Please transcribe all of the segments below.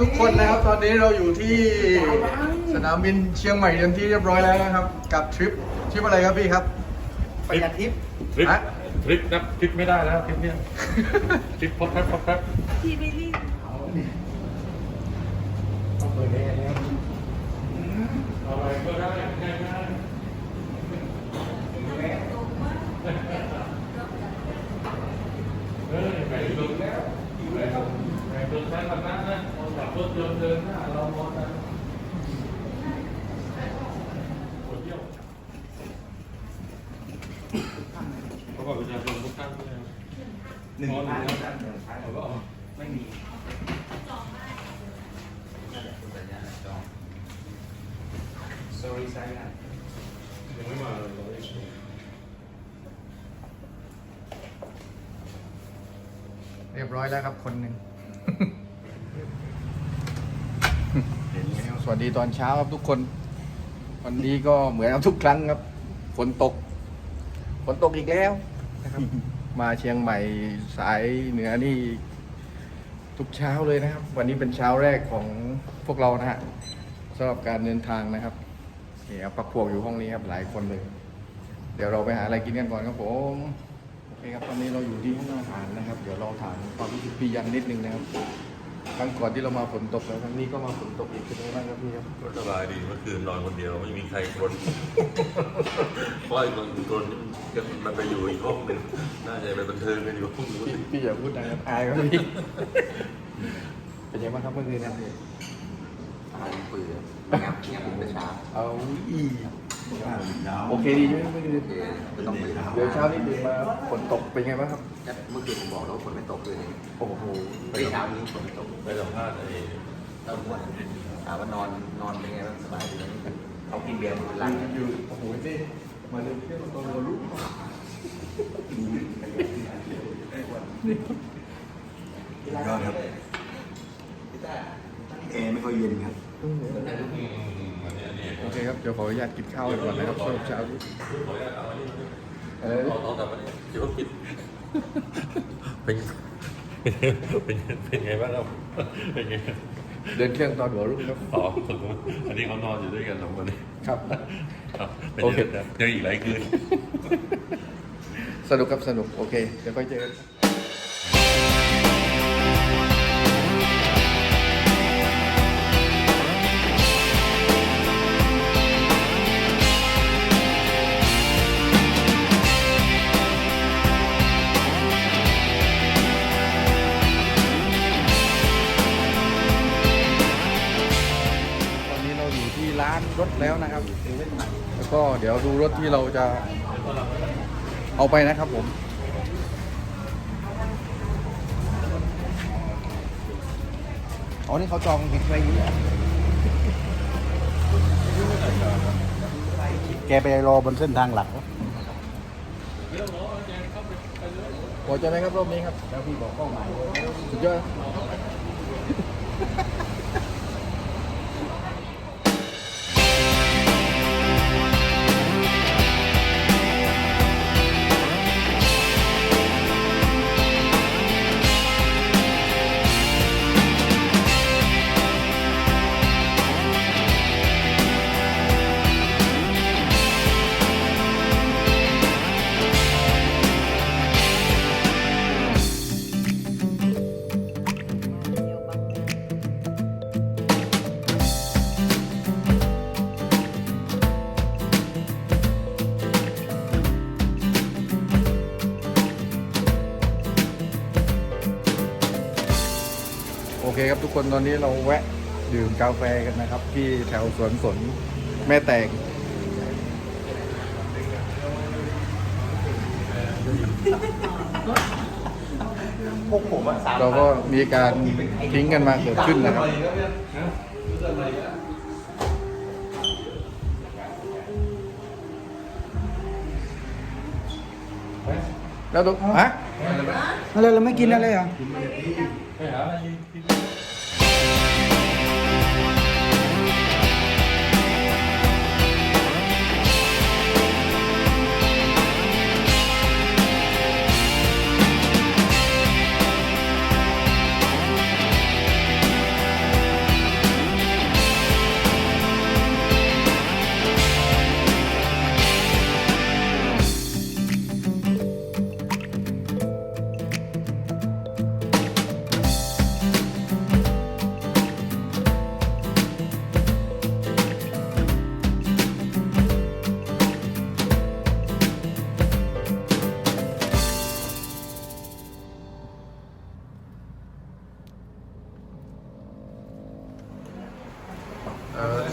ทุกคนนะครับ ตอนนี้เราอยู่ที่สนามบินเชียงใหม่เต็มที่เรียบร้อยแล้วนะครับ กับทริปทริปอะไรครับพี่ครับประหยัดทิปทริปฮะทริปนะทริปไม่ได้แล้วทริปเนี้ยทริปพบแป๊บพบแป๊บพี่ไม่รีบต้องเปิดได้แล้วอะไรก็ได้ง่ายๆเฮ้ยไปดูแล้วไปดูไปดูใช้คำนั้นนะคนขับ รถยนต์เดินหน้าเรามองกันเที่ยวเขาบอกประชาชนทุกท่านเนี่ยหนึ่งอ๋อพันหนึ่งหพันนึ่งพันเขาก็ไม่มีคุณสัญญาจอง sorry ใช่ไหมยังไม่มาเลยเราเองเรียบร้อยแล้วครับคนหนึ่ง ส วัสดีตอนเช้าครับทุกคน วันนี้ก็เหมือนกับทุกครั้งครับฝนตกฝนตกอีกแล้วนะครับ มาเชียงใหม่สายเหนือนี่ ทุกเช้าเลยนะครับ วันนี้เป็นเช้าแรกของพวกเรานะฮะสำหรับการเดินทางนะครับนี่ครับพักพวกอยู่ห้องนี้ครับหลายคนเลย เดี๋ยวเราไปหาอะไรกินกันก่อนครับผมโอเคครับตอนนี้เราอยู่ที่ห้องอาหารนะครับ เดี๋ยวเราถามความรู้สึกพี่ยันนิดนึงนะครับ ครั้งก่อนที่เรามาฝนตกแล้วครั้งนี้ก็มาฝนตกอีกเป็นยังไงบ้างครับพี่ครับก็สบายดีเมื่อคืนนอนคนเดียวไม่มีใครคนเพราะไอ้คนคนมันไปอยู่อีกห้องหนึ่งน่าจะไปบันเทิงกันอยู่ห้องนู้นพี่พี่อย่าพูดนะครับอายครับพี่เป็นยังไงบ้างครับเมื่อคืนนะพี่อาหารเปื่อยงับงับเป็นเช้าเอาอี โอเคดีใช่ไหมเมื่อคืนโอเคไม่ต้องตื่นเดี๋ยวเช้านี้ตื่นมาฝนตกเป็นไงบ้างครับ เมื่อคืนผมบอกแล้วว่าฝนไม่ตกเลยโอ้โหไม่เช้านี้ฝนไม่ตกไปสัมภาษณ์ไอ้ตอนวันถามว่านอนนอนเป็นไงบ้างสบายดีไหมเขากินเบียร์มันหลังอยู่โอ้โหนี่มาเดินเที่ยวตอนเรารู้ยอดครับแอร์ไม่ค่อยเย็นครับ โอเคครับ เดี๋ยวขออนุญาตกินข้าวก่อนนะครับช่วงเช้านี้อะไรเอานะเอากลับมาเนี่ยเดี๋ยวคิดเป็นเป็นเป็นไงบ้างครับเป็นไงเดินเครื่องตอนหัวรุ่งครับอ๋ออันนี้เขานอนอยู่ด้วยกันสองคนนี้ครับครับเป็นโอเคยังไงยังอีกหลายคืนสนุกครับสนุกโอเคเดี๋ยวค่อยเจอกัน รถที่เราจะเอาไปนะครับผม อ๋อ นี่เขาจองบิดไว้อยู่แล้วแกไปรอบนเส้นทางหลักวะพอใจไหมครับรอบนี้ครับ แล้วพี่บอกเป้าหมายสุดยอด คครับทุกคนตอนนี้เราแวะดื่มกาแฟกันนะครับ ที่แถวสวนสนแม่แตงพวกผมอะสามเราก็มีการทิ้งกันมาเกิดขึ้นนะครับ แล้วตรงฮะอะไรเราไม่กินอะไรอะไปหาอ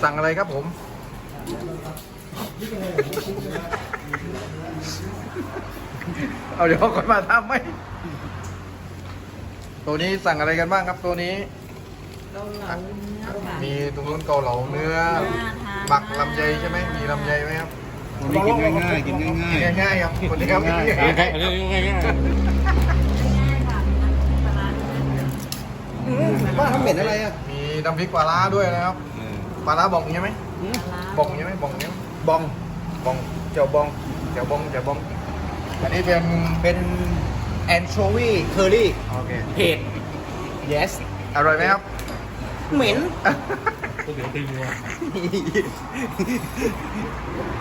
สั่งอะไรครับผม เอาเดี๋ยวก่อนมาทำไหม ตัวนี้สั่งอะไรกันบ้างครับตัวนี้ เกาเหลาเนื้อค่ะมีตรงนู้นเกาเหลาเนื้อน่าทานบักลำไยใช่ไหมมีลำไยไหมครับวันนี้กินง่ายๆกินง่ายกินง่ายๆครับคนนี้ครับง่ายๆง่ายอันนี้ง่ายๆง่ายค่ะมีน้ำปลาร้าด้วยๆป้าทำเหม็นอะไรอะๆมีน้ำพริกปลาร้าด้วยนะครับ ปลาร้าบองใช่ไหมปลาร้าบองใช่ไหมบองใช่ไหมบองบองเจียวบองเจียวบองเจียวบอง อันนี้เป็นเป็นแอนโชวีเคอรี่โอเคเผ็ด yes อร่อยไหมครับ เหม็นก๋วยเตี๋ยวตีวัว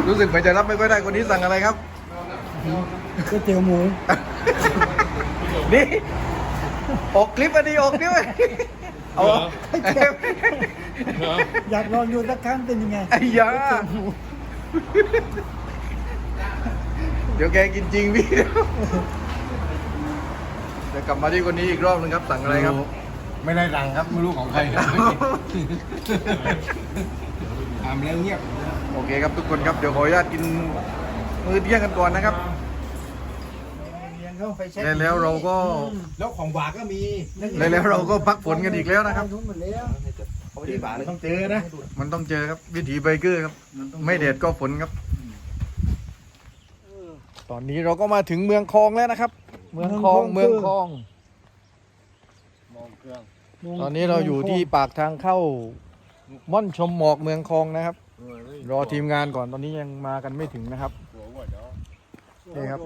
รู้สึกเหมือนจะรับไม่ค่อยได้คนนี้สั่งอะไรครับก๋วยเตี๋ยวหมูนี่ออกคลิปอันนี้ออกคลิปอันนี้ เอาอยากลองดูสักครั้งเป็นยังไงไอ้ยา เดี๋ยวแกกินจริงพี่ เดี๋ยวกลับมาที่คนนี้อีกรอบนึงครับสั่งอะไรครับ ไม่ได้รังครับ ไม่รู้ของใครทำแล้วเงียบ โอเคครับทุกคนครับเดี๋ยวขออนุญาตกินมื้อเที่ยงกันก่อนนะครับ เลี้ยงเข้าไฟแช็กแล้วแล้วเราก็ แล้วของหวานก็มีแล้วแล้วเราก็พักฝนกันอีกแล้วนะครับ ทุกหมดแล้ว เอาไปที่หวานเลยต้องเจอนะ มันต้องเจอครับวิถีไบเกอร์ครับ ไม่แดดก็ฝนครับ ตอนนี้เราก็มาถึงเมืองคลองแล้วนะครับ เมืองคลองเมืองคลองตอนนี้เราอยู่ที่ปากทางเข้า ม่อนชมหมอกเมืองคลองนะครับ รอทีมงานก่อนตอนนี้ยังมากันไม่ถึงนะครับนี่ครับ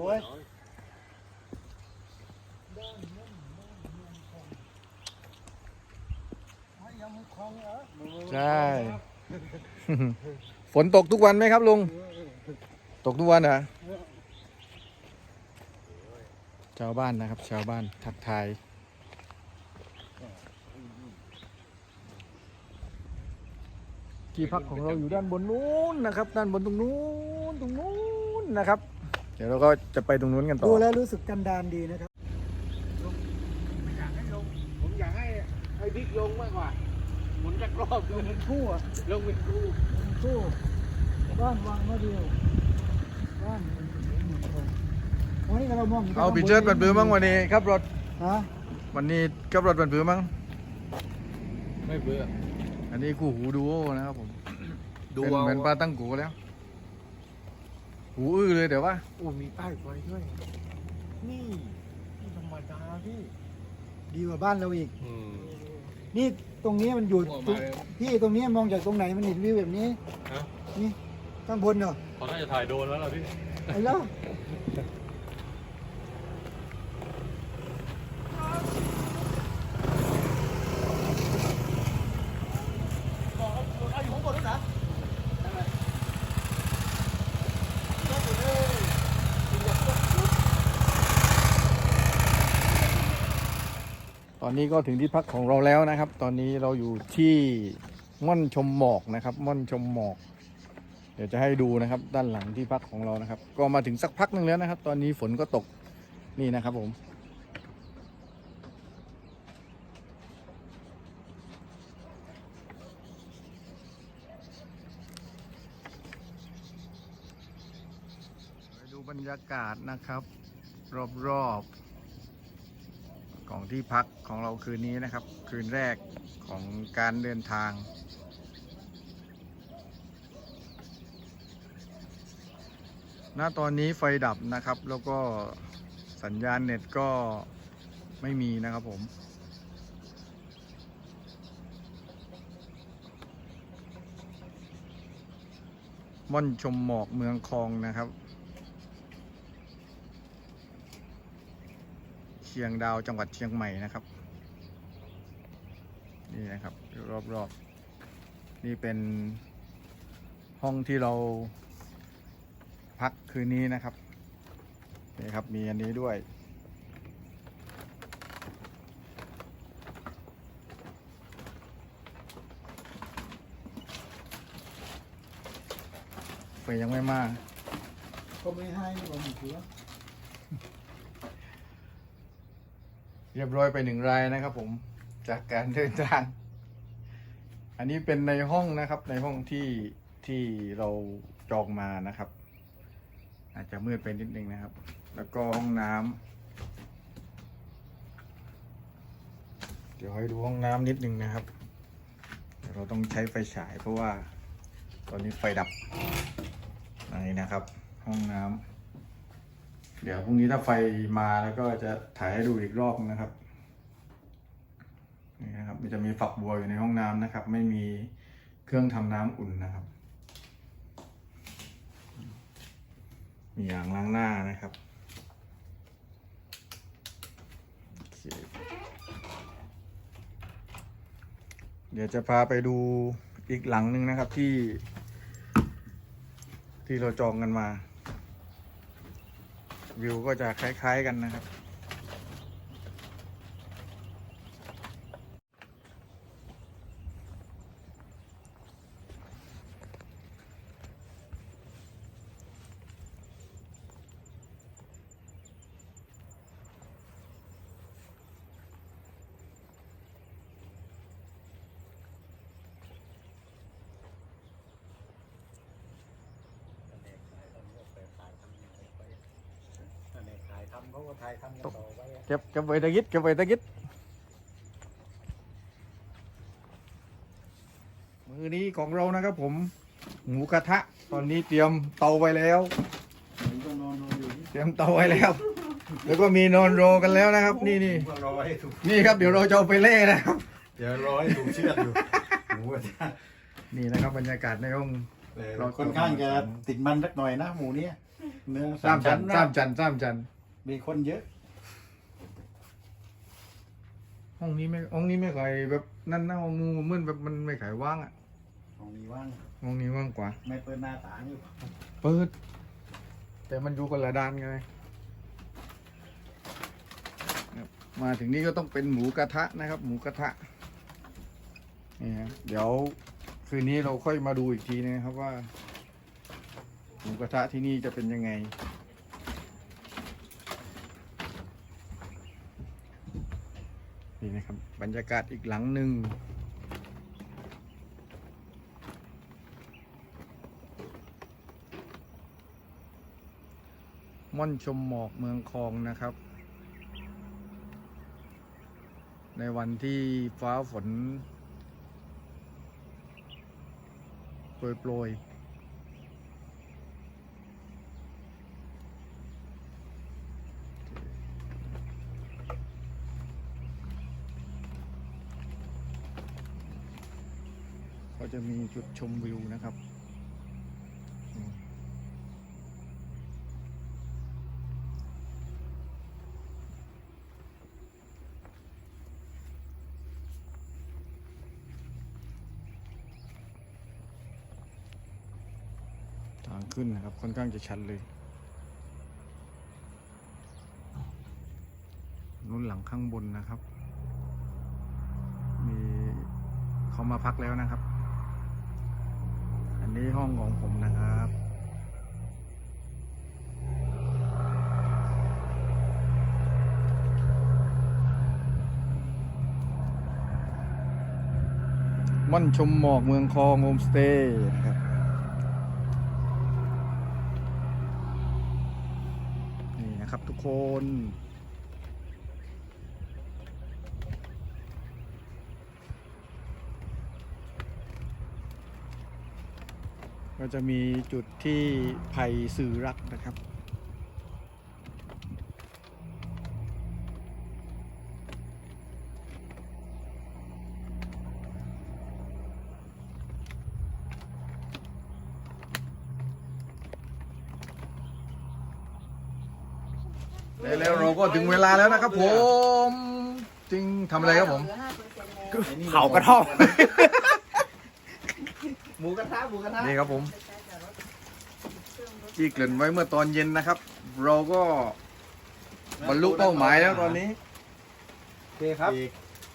ใช่ ฝนตกทุกวันไหมครับลุง ตกทุกวันเหรอชาวบ้านนะครับ ชาวบ้านทักทายที่พักของเราอยู่ด้านบนนู้นนะครับ ด้านบนตรงนู้นตรงนู้นนะครับ เดี๋ยวเราก็จะไปตรงนู้นกันต่อดูแล้วรู้สึกกันดานดีนะครับผมอยากให้ให้บิ๊กลงมากกว่า หมุนจากรอบลงเป็นคู่อะลงเป็นคู่สู้บ้านวางมาเดียวบ้านวันนี้เรามองเอาปีเชิดบันบือมั้งวันนี้ครับรถฮะวันนี้ครับรถบันบือมั้งไม่เบื่ออันนี้คู่หูดูโอนะครับผมดูเป็นเอาเหมือนปลาตั้งโกแล้ว หูอื้อเลยเดี๋ยวว่าโอ้มีป้ายไฟด้วย นี่ไม่ธรรมดาพี่ ดีกว่าบ้านเราอีก อืม นี่ตรงนี้มันอยู่โอ้ตรงมาเลย พี่ตรงนี้มองจากตรงไหนมันเห็นวิวแบบนี้ ฮะนี่ข้างบนเนาะเขาน่าจะถ่ายโดนแล้วล่ะพี่ ไอ้แล้ว นี้ก็ถึงที่พักของเราแล้วนะครับ ตอนนี้เราอยู่ที่ม่อนชมหมอกนะครับ ม่อนชมหมอก เดี๋ยวจะให้ดูนะครับ ด้านหลังที่พักของเรานะครับ ก็มาถึงสักพักหนึ่งแล้วนะครับ ตอนนี้ฝนก็ตกนี่นะครับผมดูบรรยากาศนะครับ รอบๆ ของที่พักของเราคืนนี้นะครับ คืนแรกของการเดินทาง ณ ตอนนี้ไฟดับนะครับ แล้วก็สัญญาณเน็ตก็ไม่มีนะครับผม ม่อนชมหมอกเมืองคลองนะครับ ชียงดาวจังหวัดเชียงใหม่นะครับ นี่นะครับรอบๆนี่เป็นห้องที่เราพักคืนนี้นะครับนี่ครับมีอันนี้ด้วย ไฟยังไม่มาก็ไม่ให้ผมถือว่า เรียบร้อยไปหนึ่งรายนะครับผมจากการเดินทาง อันนี้เป็นในห้องนะครับ ในห้องที่ที่เราจองมานะครับ อาจจะมืดไปนิดนึงนะครับ แล้วก็ห้องน้ำเดี๋ยวให้ดูห้องน้ำนิดนึงนะครับ เราต้องใช้ไฟฉายเพราะว่าตอนนี้ไฟดับนี่นะครับ ห้องน้ำ เดี๋ยวพรุ่งนี้ถ้าไฟมาแล้วก็จะถ่ายให้ดูอีกรอบนะครับนี่นะครับมันจะมีฝักบัวอยู่ในห้องน้ำนะครับ ไม่มีเครื่องทำน้ำอุ่นนะครับ มีอ่างล้างหน้านะครับเคเดี๋ยวจะพาไปดูอีกหลังหนึ่งนะครับที่ ที่เราจองกันมา วิวก็จะคล้าย ๆกันนะครับ ถ่ายทำ เขาก็ถ่ายทำกันต่อไปเก็บเก็บไว้ตะกิดเก็บไว้ตะกิดมือนี้ของเรานะครับผม หมูกระทะ ตอนนี้เตรียมเตาไว้แล้วต้องนอนนอนอยู่นี่เตรียมเตาไว้แล้ว แล้วก็มีนอนโรกันแล้วนะครับ นี่นี่รอให้ถูกนี่ครับเดี๋ยวเราจะเอาไปเล่นะครับ เดี๋ยวรอให้ถูกเชือดอยู่หมูกระทะนี่นะครับบรรยากาศในห้องแต่ค่อนข้างจะติดมันสักหน่อยนะหมูเนี้ยเนื้อสามจันนะสามจันสามจัน มีคนเยอะ ห้องนี้ไม่ห้องนี้ไม่ค่อยแบบนั่นนะห้องนู้นเหมือนแบบมันไม่ค่อยว่างอะของนี้ว่าง ห้องนี้ว่างกว่า ไม่เปิดหน้าต่างอยู่เปิด แต่มันอยู่คนละด้านไงครับมาถึงนี่ก็ต้องเป็นหมูกระทะนะครับ หมูกระทะนี่ฮะเดี๋ยวคืนนี้เราค่อยมาดูอีกทีนะครับว่า หมูกระทะที่นี่จะเป็นยังไง นี่นะครับ บรรยากาศอีกหลังหนึ่งม่อนชมหมอกเมืองคลองนะครับ ในวันที่ฟ้าฝนโปรยโปรย จะมีจุดชมวิวนะครับ ทางขึ้นนะครับ ค่อนข้างจะชันเลยนุ่นหลังข้างบนนะครับ มีเขามาพักแล้วนะครับ นี้ห้องของผมนะครับ ม่อนชมหมอกเมืองคลองโฮมสเตย์นะครับนี่นะครับทุกคน ก็จะมีจุดที่ไผ่สื่อรักนะครับ แล้วเราก็ถึงเวลาแล้วนะครับผม จริงทำอะไรครับผม เผากระท่อม หมูกระทะหมูกระทะนี่ครับผม ที่เกริ่นไว้เมื่อตอนเย็นนะครับ เราก็บรรลุเป้าหมายแล้วตอนนี้โอเคครับ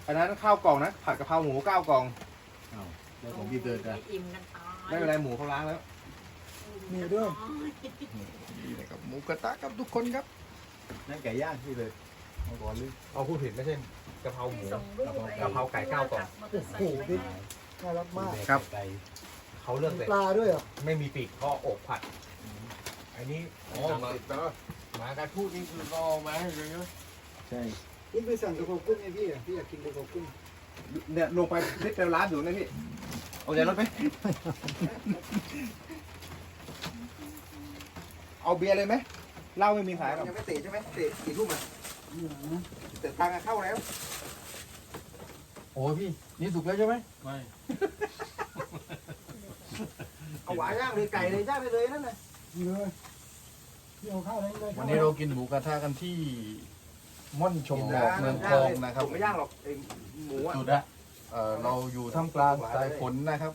อันนั้นข้าวกล่องนะผัดกะเพราหมูเก้ากล่องเดี๋ยวผมพี่เดินกันอิ่มกันตายไม่เป็นไรหมูเขาล้างแล้วนี่ด้วย นี่นะครับหมูกระทะครับทุกคนครับนั่นไก่ย่างพี่เลยเอาก่อนเลยเอาพูดผิดไม่ใช่กะเพราหมูส่งรูปกะเพราไก่เก้ากล่อง โอ้โห น่ารักมาก ครับ เขาเลือกแต่ปลาด้วยเหรอไม่มีปีกก็อกผัด อันนี้อ๋อติดแล้วหมาการพูดนี่คือก็เอามาให้เลยเนอะใช่ นี่ไปสั่งกระเพรากุ้งไงพี่อะพี่อยากกินกระเพรากุ้งเนี่ยลงไปนิดเดียวร้านอยู่นะพี่ เอาใจรถไหมเอาเบียร์เลยไหมเหล้าไม่มีขายหรอกยังไม่เตะใช่ไหมเตะกี่ทุ่มอะนี่นะแต่ตังค์อะเข้าแล้ว โอ้พี่ นี่สุกแล้วใช่ไหมไม่ เอาหวายย่างเลยไก่เลยย่างไปเลยนั่นน่ะนี่เลยพี่เอาข้าวอะไรเลยวันนี้เรากินหมูกระทะกันที่ม่อนชมหมอกเมืองทองนะครับผมไม่ย่างหรอกไอ้หมูอะจุดอะเอ่อเราอยู่ท่ามกลางสายฝนนะครับ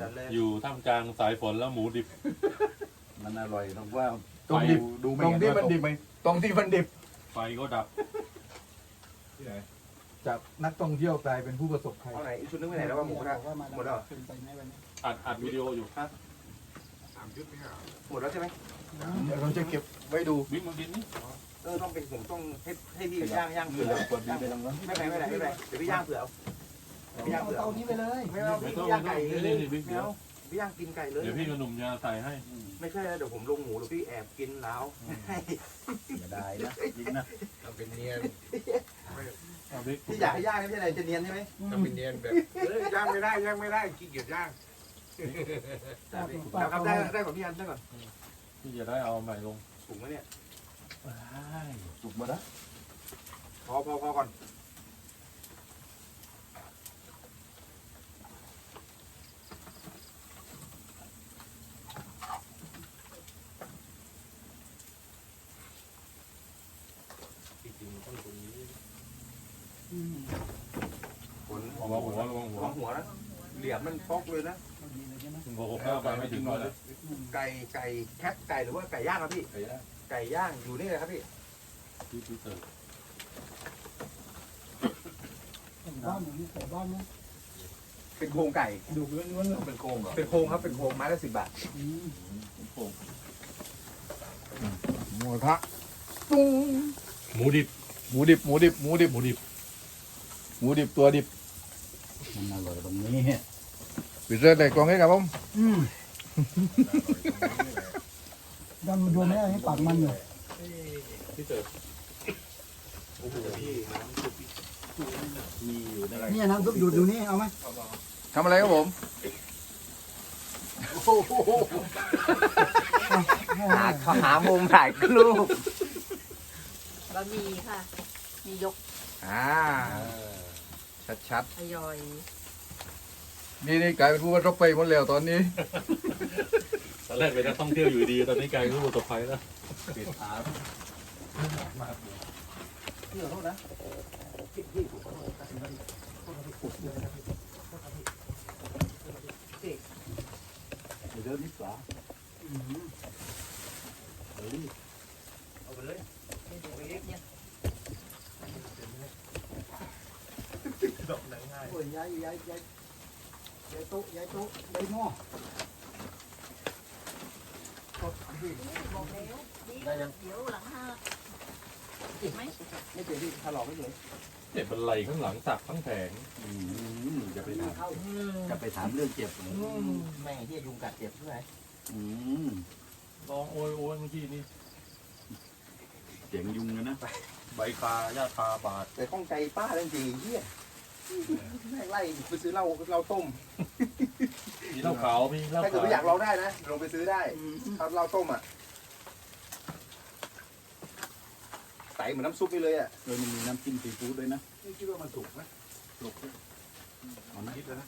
จัดเลยอยู่ท่ามกลางสายฝนแล้วหมูดิบ มันอร่อยตรงว่าตรงดิบดูไม่ตรงเห็นที่ว่ามันดิบตกไหมตรงที่มันดิบไฟก็ดับจากนักท่องเที่ยวกลายเป็นผู้ประสบภัยเอาไหนอีกชุดนึงไปไหนแล้วว่าหมูกระทะว่ามาหมดแล้วเหร อเป็นไปไหมวันนี้อัดอัดวิดีโออยู่หมดแล้วใช่ไหมเดี๋ยวเราจะเก็บไว้ดูบิ๊กมากินนี่เออต้องเป็นผมต้องให้ให้พี่ย่างย่างเผื่อกดดีไปตรงนั้นไม่เป็นไรไม่เป็นไรไม่เป็นไรเดี๋ยวพี่ย่างเผื่อเอาเดี๋ยวพี่ย่างเอาเผื่อเตาเอานี้ไปเลยไม่เอาไม่พี่ต้องย่างไม่ไก่ต้องเลนี่ยนี่บิ๊กไม่เดี๋ยวเอาพี่ย่างกินไก่เลยเดี๋ยวพี่กับหนุ่มจะใส่ให้ ไม่ใช่นะเดี๋ยวผมลงหมูเดี๋ยวพี่แอบกินแล้วไม่ได้นะจริงนะทำเป็นเนียนเอาบิ๊กพี่อยากให้ย่างไม่ใช่อะไรจะเนียนใช่ไหมทำเป็นเนียนแบบเอ้ยย่างไม่ได้ย่างไม่ได้ขี้เกียจย่าง ครับได้ได้ก่อนพี่อันได้ก่อนพี่จะได้เอาใหม่ลงถุงไหมเนี่ยสุกมาแล้วพอพอพอก่อนอืมผลระวังหัวระวังหัววางหัวนะ เหลี่ยมมันฟอกเลยนะเอาดีเลยใช่ไหมถึงบอกหกเก้าไปไม่ถึงก่อนเลยไก่ไก่แคปไก่หรือว่าไก่ย่างครับพี่ ไก่ย่างไก่ย่างอยู่นี่เลยครับพี่พี่พี่เสิร์ฟแต่บ้านอย่างนี้แต่บ้านนะเป็นโครงไก่ดูล้วนๆเลยเป็นโครงเหรอเป็นโครงครับเป็นโครงไม้ละสิบบาทอืมหมูกระทะตุ้งหมูดิบหมูดิบหมูดิบหมูดิบหมูดิบหมูดิบตัวดิบมันอร่อยตรงนี้ ปิดเรื่องใส่กล่องให้ครับผมอืมดำรวมไม่ได้ให้ปากมันเลยพี่เสิร์ฟมีอยู่ในเนี่ยน้ำซุปอยู่ดูนี่เอาไหมทำอะไรครับผมให้หาให้เขาหามุมถ่ายรูปบะหมี่ค่ะ มียก อ่า ชัดทยอยๆ นี่นี่กลายเป็นผู้ประสบภัยหมดแล้วตอนนี้ ตอนแรกเป็นนักท่องเที่ยวอยู่ดี ตอนนี้กลายเป็นผู้ประสบภัยแล้วปิดอาพี่ขอโทษนะพี่พี่ขอโทษนะเดี๋ยวนิดกว่าอืมเอาไปเลยไม่ถูกเรียกเนี่ยโอ้ยย้ายย้ายย้าย ย้ายโต๊ะย้ายโต๊ะย้ายหม้อบอกแล้วดีก็เดี๋ยวหลังห้าไหมไม่เจ็บพี่ถลอกไม่เจ็บเจ็บบันไลข้างหลังสักทั้งแผงอืมจะไปถามเข้าจะไปถามเรื่องเจ็บเหรอแม่ที่ยุงกัดเจ็บใช่ไหมอืมร้องโอยโอยเมื่อกี้นี่เสียงยุงกันนะใบคาหญ้าคาบาดแต่ข้องใจป้าเรื่องจริงเฮีย แม่งไล่ไปซื้อเหล้าเหล้าต้ม มีเหล้าขาวมีเหล้าถ้าเกิดขาวไม่อยากลองได้นะลงไปซื้อได้ครับเหล้าต้มอะใสเหมือนน้ำซุปไปเลยอะเออมันมีน้ำจิ้มซีฟู้ดด้วยนะ นี่คิดว่ามันสุกไหมสุกด้วยเอานะคิดแล้วนะ